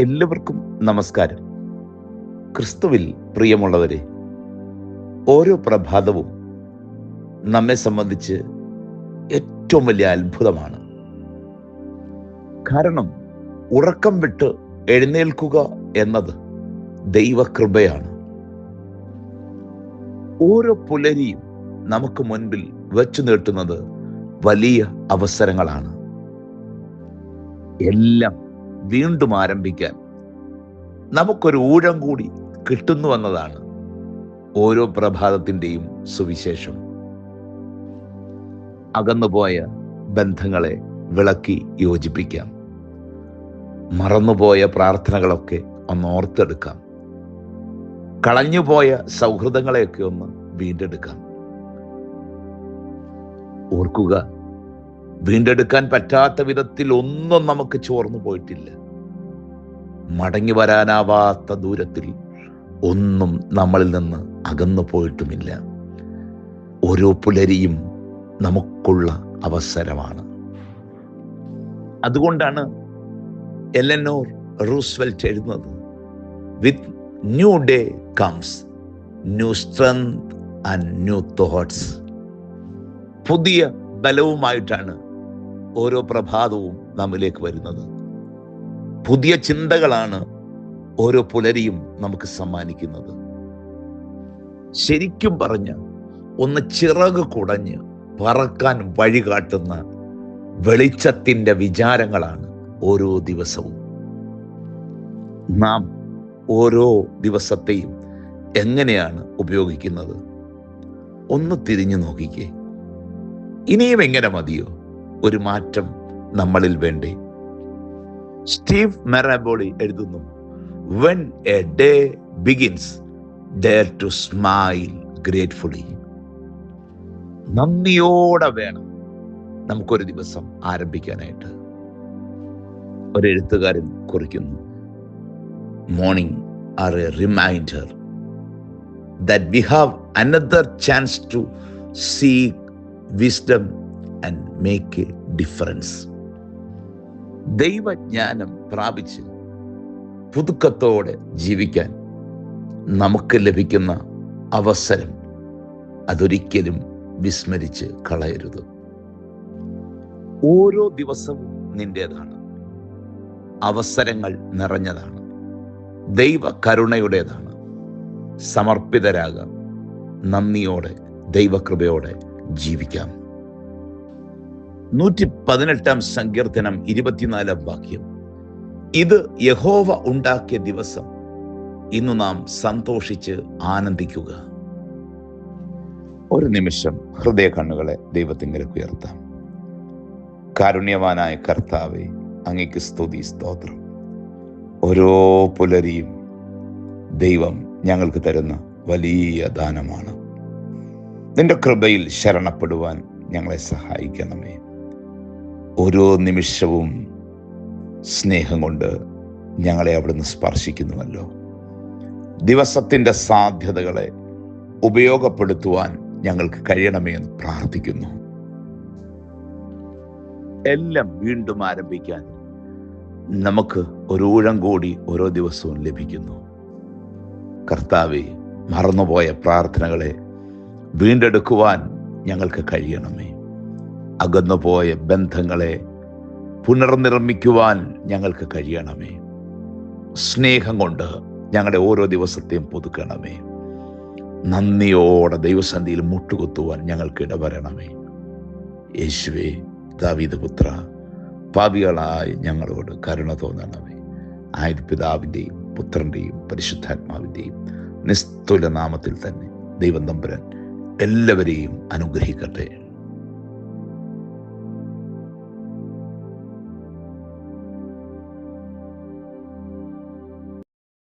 എല്ലാവർക്കും നമസ്കാരം. ക്രിസ്തുവിൽ പ്രിയമുള്ളവരെ ഓരോ പ്രഭാതവും നമ്മെ സംബന്ധിച്ച് ഏറ്റവും വലിയ അത്ഭുതമാണ്. കാരണം ഉറക്കം വിട്ട് എഴുന്നേൽക്കുക എന്നത് ദൈവകൃപയാണ്. ഓരോ പുലരിയും നമുക്ക് മുൻപിൽ വെച്ചു നീട്ടുന്നത് വലിയ അവസരങ്ങളാണ്. എല്ലാം വീണ്ടും ആരംഭിക്കാൻ നമുക്കൊരു ഊഴം കൂടി കിട്ടുന്നു എന്നതാണ് ഓരോ പ്രഭാതത്തിന്റെയും സുവിശേഷം. അകന്നുപോയ ബന്ധങ്ങളെ വിളക്കി യോജിപ്പിക്കാം. മറന്നുപോയ പ്രാർത്ഥനകളൊക്കെ ഒന്ന് ഓർത്തെടുക്കാം. കളഞ്ഞുപോയ സൗഹൃദങ്ങളെയൊക്കെ ഒന്ന് വീണ്ടെടുക്കാം. ഓർക്കുക വീണ്ടെടുക്കാൻ പറ്റാത്ത വിധത്തിൽ ഒന്നും നമുക്ക് ചോർന്നു പോയിട്ടില്ല. മടങ്ങി വരാനാവാത്ത ദൂരത്തിൽ ഒന്നും നമ്മളിൽ നിന്ന് അകന്നു പോയിട്ടുമില്ല. ഓരോ പുലരിയും നമുക്കുള്ള അവസരമാണ്. അതുകൊണ്ടാണ് എലനോർ റൂസ്വെൽറ്റ് എഴുതുന്നത് with new day comes new strength and new thoughts പുതിയ ബലവുമായിട്ടാണ് ഓരോ പ്രഭാതവും നമ്മിലേക്ക് വരുന്നത്. പുതിയ ചിന്തകളാണ് ഓരോ പുലരിയും നമുക്ക് സമ്മാനിക്കുന്നത്. ശരിക്കും പറഞ്ഞ ഒന്ന് ചിറക് കുടഞ്ഞ് പറക്കാൻ വഴി കാട്ടുന്ന വെളിച്ചത്തിന്റെ വിചാരങ്ങളാണ് ഓരോ ദിവസവും. നാം ഓരോ ദിവസത്തെയും എങ്ങനെയാണ് ഉപയോഗിക്കുന്നത്? ഒന്ന് തിരിഞ്ഞു നോക്കിക്കേ. ഇനിയും എങ്ങനെ മതിയോ? ഒരു മാറ്റം നമ്മളിൽ വേണ്ടേ? സ്റ്റീവ് മെറാബോളി എഴുതുന്നു when a day begins dare to smile gratefully നന്ദിയോടെ വേണം നമുക്കൊരു ദിവസം ആരംഭിക്കാനായിട്ട്. ഒരു എഴുത്തുകാരൻ കുറിക്കുന്നു morning are a reminder that we have another chance to see wisdom and make a difference ദൈവജ്ഞാനം പ്രാപിച്ച് പുതുക്കത്തോടെ ജീവിക്കാൻ നമുക്ക് ലഭിക്കുന്ന അവസരം അതൊരിക്കലും വിസ്മരിച്ച് കളയരുത്. ഓരോ ദിവസവും നിന്റേതാണ്. അവസരങ്ങൾ നിറഞ്ഞതാണ്. ദൈവ കരുണയുടേതാണ് സമർപ്പിതരാകാം. നന്ദിയോടെ ദൈവകൃപയോടെ ജീവിക്കാം. നൂറ്റി പതിനെട്ടാം സങ്കീർത്തനം ഇരുപത്തിനാലാം വാക്യം. ഇത് യഹോവ ഉണ്ടാക്കിയ ദിവസം ഇന്ന് നാം സന്തോഷിച്ച് ആനന്ദിക്കുക. ഒരു നിമിഷം ഹൃദയ കണ്ണുകളെ ദൈവത്തിങ്കലേക്ക് ഉയർത്താം. കാരുണ്യവാനായ കർത്താവെ അങ്ങയ്ക്ക് സ്തുതി സ്തോത്രം. ഓരോ പുലരിയും ദൈവം ഞങ്ങൾക്ക് തരുന്ന വലിയ ദാനമാണ്. നിന്റെ കൃപയിൽ ശരണപ്പെടുവാൻ ഞങ്ങളെ സഹായിക്കണമേ. ഓരോ നിമിഷവും സ്നേഹം കൊണ്ട് ഞങ്ങളെ അവിടുന്ന് സ്പർശിക്കുന്നുവല്ലോ. ദിവസത്തിന്റെ സാധ്യതകളെ ഉപയോഗപ്പെടുത്തുവാൻ ഞങ്ങൾക്ക് കഴിയണമേ എന്ന് പ്രാർത്ഥിക്കുന്നു. എല്ലാം വീണ്ടും ആരംഭിക്കാൻ നമുക്ക് ഒരു ഊഴം കൂടി ഓരോ ദിവസവും ലഭിക്കുന്നു. കർത്താവെ മറന്നുപോയ പ്രാർത്ഥനകളെ വീണ്ടെടുക്കുവാൻ ഞങ്ങൾക്ക് കഴിയണമേ. അകന്നുപോയ ബന്ധങ്ങളെ പുനർനിർമ്മിക്കുവാൻ ഞങ്ങൾക്ക് കഴിയണമേ. സ്നേഹം കൊണ്ട് ഞങ്ങളുടെ ഓരോ ദിവസത്തെയും പുതുക്കണമേ. നന്ദിയോടെ ദൈവസന്ധിയിൽ മുട്ടുകുത്തുവാൻ ഞങ്ങൾക്ക് ഇടവരണമേ. യേശുവേ ദാവീദ് പുത്ര പാപികളായി ഞങ്ങളോട് കരുണ തോന്നണമേ. ആയത് പിതാവിന്റെയും പുത്രന്റെയും പരിശുദ്ധാത്മാവിന്റെയും നിസ്തുല നാമത്തിൽ തന്നെ ദൈവം തമ്പുരൻ എല്ലാവരെയും അനുഗ്രഹിക്കട്ടെ.